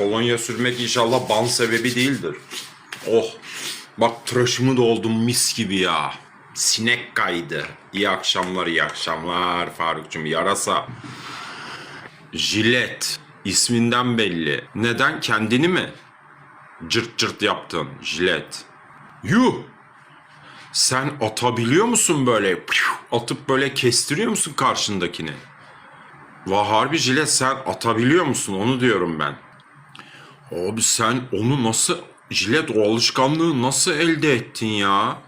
kolonya sürmek inşallah ban sebebi değildir. Oh. Bak tıraşımı da mis gibi ya. Sinek kaydı. İyi akşamlar, iyi akşamlar Farukcuğum. Yarasa. Jilet. isminden belli. Neden? Kendini mi? Cırt cırt yaptın. Jilet. Yuh. Sen atabiliyor musun böyle? Atıp böyle kestiriyor musun karşındakini? Vah harbi jilet sen atabiliyor musun? Onu diyorum ben. Abi sen onu nasıl jilet o alışkanlığı nasıl elde ettin ya?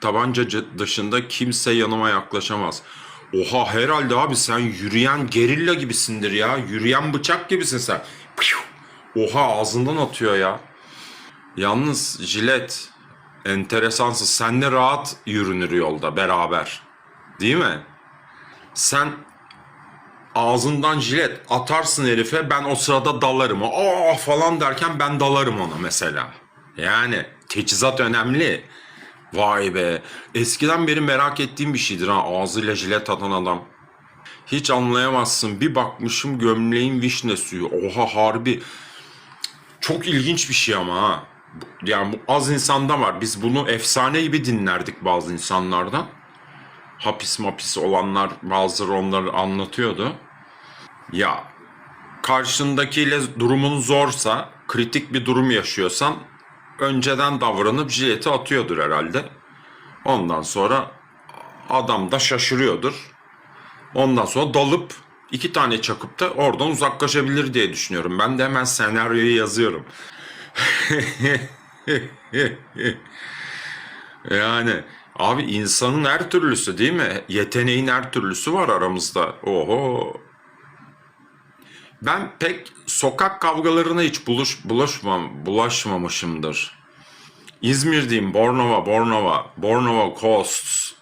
Tabanca dışında kimse yanıma yaklaşamaz. Oha herhalde abi sen yürüyen gerilla gibisindir ya. Yürüyen bıçak gibisin sen. Oha ağzından atıyor ya. Yalnız jilet enteresansın. Senle rahat yürünür yolda beraber. Değil mi? Sen ağzından jilet atarsın herife ben o sırada dalarım. Aa falan derken ben dalarım ona mesela. Yani teçhizat önemli. Vay be. Eskiden beri merak ettiğim bir şeydir ha ağzıyla jilet atan adam. Hiç anlayamazsın. Bir bakmışım gömleğin vişne suyu. Oha harbi. Çok ilginç bir şey ama ha. Yani bu az insanda var. Biz bunu efsane gibi dinlerdik bazı insanlardan. Hapis mapis olanlar bazıları onları anlatıyordu. Ya karşındakiyle durumun zorsa, kritik bir durum yaşıyorsan önceden davranıp jileti atıyordur herhalde. Ondan sonra adam da şaşırıyordur. Ondan sonra dalıp iki tane çakıp da oradan uzaklaşabilir diye düşünüyorum. Ben de hemen senaryoyu yazıyorum. Yani abi insanın her türlüsü değil mi? Yeteneğin her türlüsü var aramızda. Oho. Ben pek sokak kavgalarına hiç buluş, bulaşmam, bulaşmamışımdır. İzmir'deyim, Bornova, Bornova, Bornova Coast.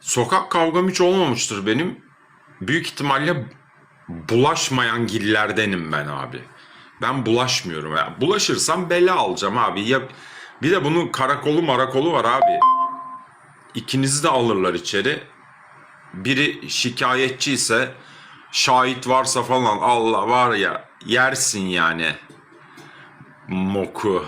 Sokak kavgam hiç olmamıştır benim. Büyük ihtimalle bulaşmayan gillerdenim ben abi. Ben bulaşmıyorum ya. Bulaşırsam bela alacağım abi. Ya bir de bunun karakolu marakolu var abi. İkinizi de alırlar içeri. Biri şikayetçi ise şahit varsa falan Allah var ya yersin yani. Moku.